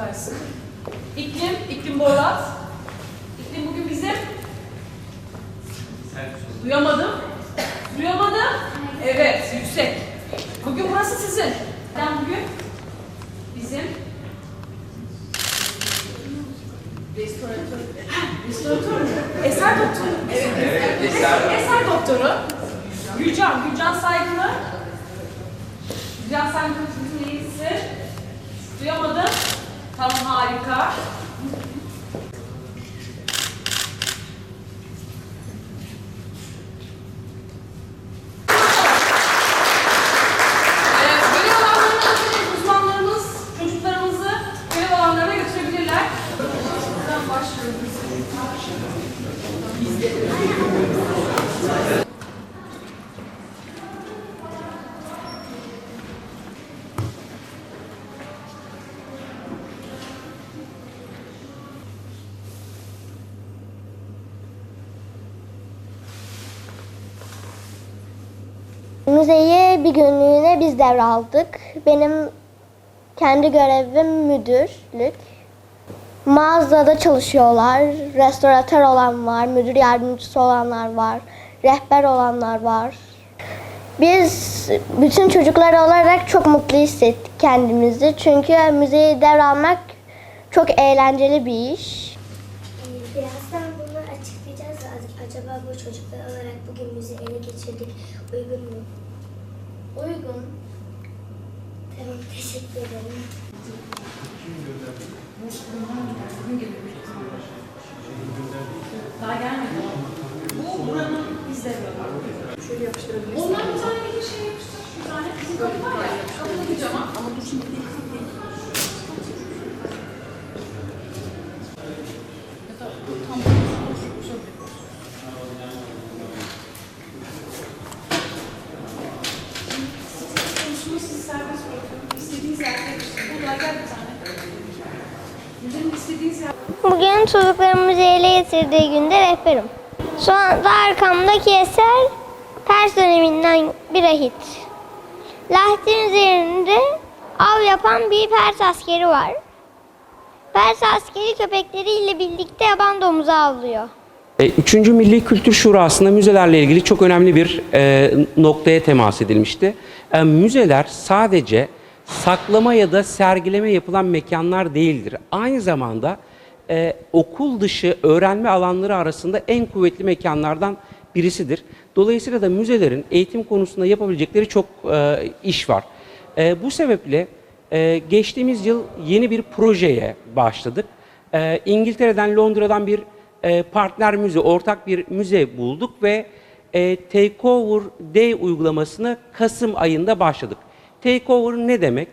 Harikayız. İklim, iklim Borat. İklim bugün bizim. Duyamadım. Duyamadım. Evet, yüksek. Bugün burası sizin. Ben bugün bizim restoratör, restoratör? Eser doktoru. Evet, eser, eser doktoru. Gülcan, Gülcan Saygılı. Gülcan Saygılı bizim neyisi? Duyamadım. Tamam harika. Evet, görev alanlarına uzmanlarımız çocuklarımızı görev alanlarına götürebilirler. Buradan başlıyoruz. Müzeyi bir günlüğüne biz devraldık. Benim kendi görevim müdürlük. Mağazada çalışıyorlar. Restoratör olan var, müdür yardımcısı olanlar var, rehber olanlar var. Biz bütün çocuklar olarak çok mutlu hissettik kendimizi. Çünkü müzeyi devralmak çok eğlenceli bir iş. Ee, Birazdan bunu açıklayacağız. Acaba bu çocuklar bugün müziği ele geçirdik. Uygun mu? Uygun. Tamam, teşekkür ederim. Daha gelmedi. Bu buranın de Şöyle yapıştırabiliriz. Ondan bir tane bir şey yapıştır. Bir tane bizim kapı var ya. Kapı kocaman. Ama dur şimdi. Konusunu siz serbest bırakıyorum. İstediğiniz yerde yapıştırın. Burada gel bir tane. Bugün çocukların müzeyi ele getirdiği günde rehberim. Şu anda arkamdaki eser Pers döneminden bir ahit. Lahtin üzerinde av yapan bir Pers askeri var. Pers askeri köpekleriyle birlikte yaban domuzu avlıyor. E, Üçüncü Milli Kültür Şurası'nda müzelerle ilgili çok önemli bir e, noktaya temas edilmişti. E, müzeler sadece saklama ya da sergileme yapılan mekanlar değildir. Aynı zamanda e, okul dışı öğrenme alanları arasında en kuvvetli mekanlardan birisidir. Dolayısıyla da müzelerin eğitim konusunda yapabilecekleri çok e, iş var. E, bu sebeple e, geçtiğimiz yıl yeni bir projeye başladık. E, İngiltere'den, Londra'dan bir e, partner müze, ortak bir müze bulduk ve e, Takeover Day uygulamasını Kasım ayında başladık. Takeover ne demek?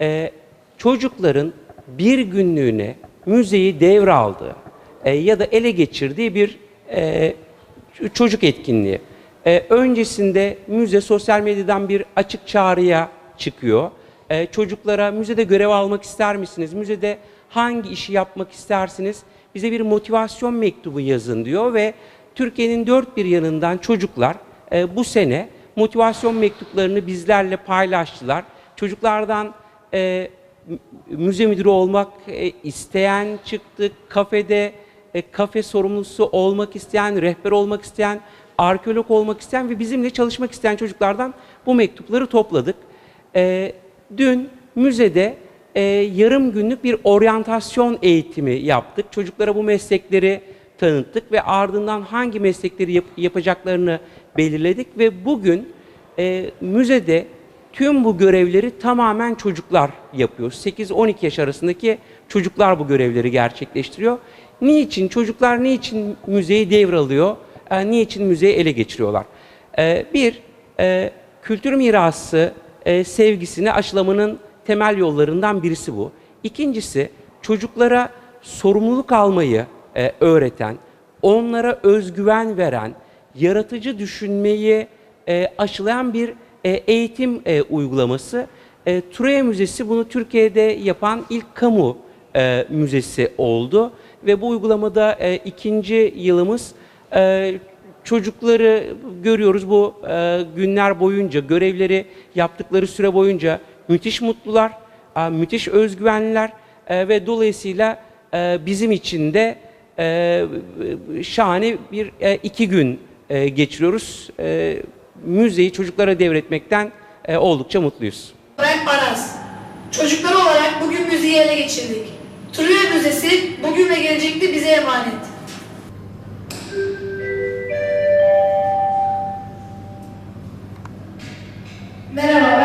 E, çocukların bir günlüğüne müzeyi devraldığı e, ya da ele geçirdiği bir çocuk etkinliği. Öncesinde müze sosyal medyadan bir açık çağrıya çıkıyor. Çocuklara müzede görev almak ister misiniz? Müzede hangi işi yapmak istersiniz? Bize bir motivasyon mektubu yazın diyor ve Türkiye'nin dört bir yanından çocuklar e, bu sene motivasyon mektuplarını bizlerle paylaştılar. Çocuklardan e, müze müdürü olmak e, isteyen çıktı, kafede e, kafe sorumlusu olmak isteyen, rehber olmak isteyen, arkeolog olmak isteyen ve bizimle çalışmak isteyen çocuklardan bu mektupları topladık. E, dün müzede e, yarım günlük bir oryantasyon eğitimi yaptık. Çocuklara bu meslekleri tanıttık ve ardından hangi meslekleri yap- yapacaklarını belirledik ve bugün e, müzede tüm bu görevleri tamamen çocuklar yapıyor. 8-12 yaş arasındaki çocuklar bu görevleri gerçekleştiriyor. Niçin? Çocuklar niçin müzeyi devralıyor? E, niçin müzeyi ele geçiriyorlar? E, bir, e, kültür mirası e, sevgisini aşılamanın temel yollarından birisi bu. İkincisi, çocuklara sorumluluk almayı e, öğreten, onlara özgüven veren, yaratıcı düşünmeyi e, aşılayan bir e, eğitim e, uygulaması. E, Troya Müzesi bunu Türkiye'de yapan ilk kamu e, müzesi oldu ve bu uygulamada e, ikinci yılımız e, çocukları görüyoruz bu e, günler boyunca görevleri yaptıkları süre boyunca müthiş mutlular, e, müthiş özgüvenliler E, ve dolayısıyla e, bizim için de şahane bir iki gün geçiriyoruz. Müzeyi çocuklara devretmekten oldukça mutluyuz. olarak Aras. Çocuklar olarak bugün müziği ele geçirdik. Truya Müzesi bugün ve gelecekte bize emanet. Merhaba,